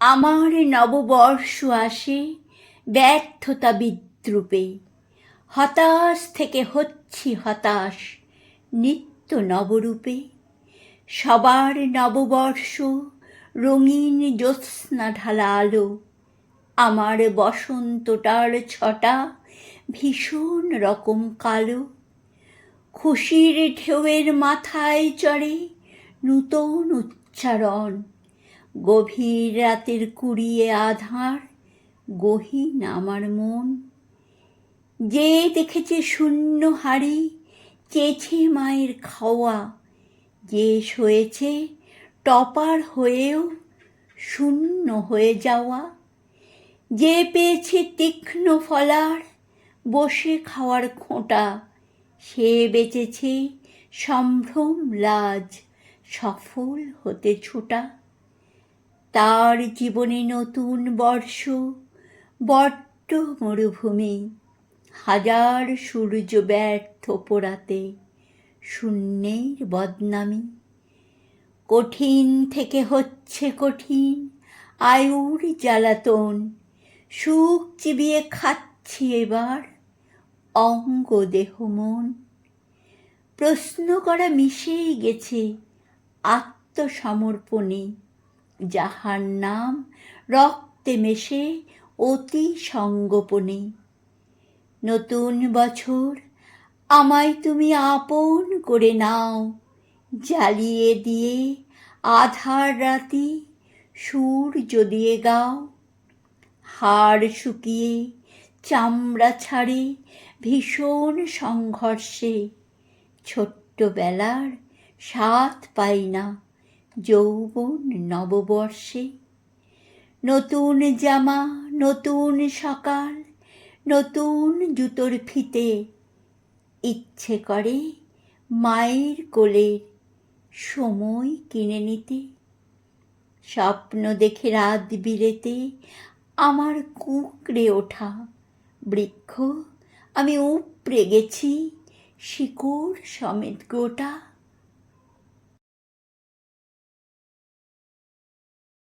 আমার নববর্ষ আসে, ব্যর্থতা বিদ্রুপে। হতাশ থেকে হচ্ছি হতাশ, নিত্য নবরূপে। সবার নববর্ষ রঙিন জ্যোৎস্না ঢালা আলো, আমার বসন্তটার ছটা ভীষণ রকম কালো। খুশির ঢেউয়ের মাথায় চড়ে নূতন উচ্চারণ। গভীর রাতের কুড়িয়ে আধার, গহীন আমার মন। যে দেখেছে শূন্য হাড়ি, চেয়েছে মায়ের খাওয়া। যে শোয়েছে টপার হয়েও শূন্য হয়ে যাওয়া। যে পেয়েছে তীক্ষ্ণ ফলার, বসে খাওয়ার খোঁটা। সে বেঁচেছে সম্ভ্রম, লাজ, সফল হতে ছোটা। তার জীবনে নতুন বর্ষ বট্ট মরুভূমি। হাজার সূর্য ব্যর্থ পোড়াতে শূন্যের বদনামি। কঠিন থেকে হচ্ছে কঠিন আয়ুর জ্বালাতন। সুখ চিবিয়ে খাচ্ছি এবার অঙ্গ দেহ মন। প্রশ্ন করা মিশেই গেছে আত্মসমর্পণে। যাহার নাম রক্তে মেশে অতি সঙ্গোপনে। নতুন বছর আমায় তুমি আপন করে নাও, জ্বালিয়ে দিয়ে আধার রাতি সূর্য দিয়ে গাও। হাড় শুকিয়ে চামড়া ছাড়ে ভীষণ সংঘর্ষে, ছোট্টবেলার স্বাদ পাই না। যৌবন নববর্ষে। নতুন জামা, নতুন সকাল, নতুন জুতোর ফিতে। ইচ্ছে করে মায়ের কোলের সময় কিনে নিতে। স্বপ্ন দেখে রাত বিরেতে আমার কুঁকড়ে ওঠা বৃক্ষ। আমি উপড়ে গেছি শিকড় সমেত গোটা।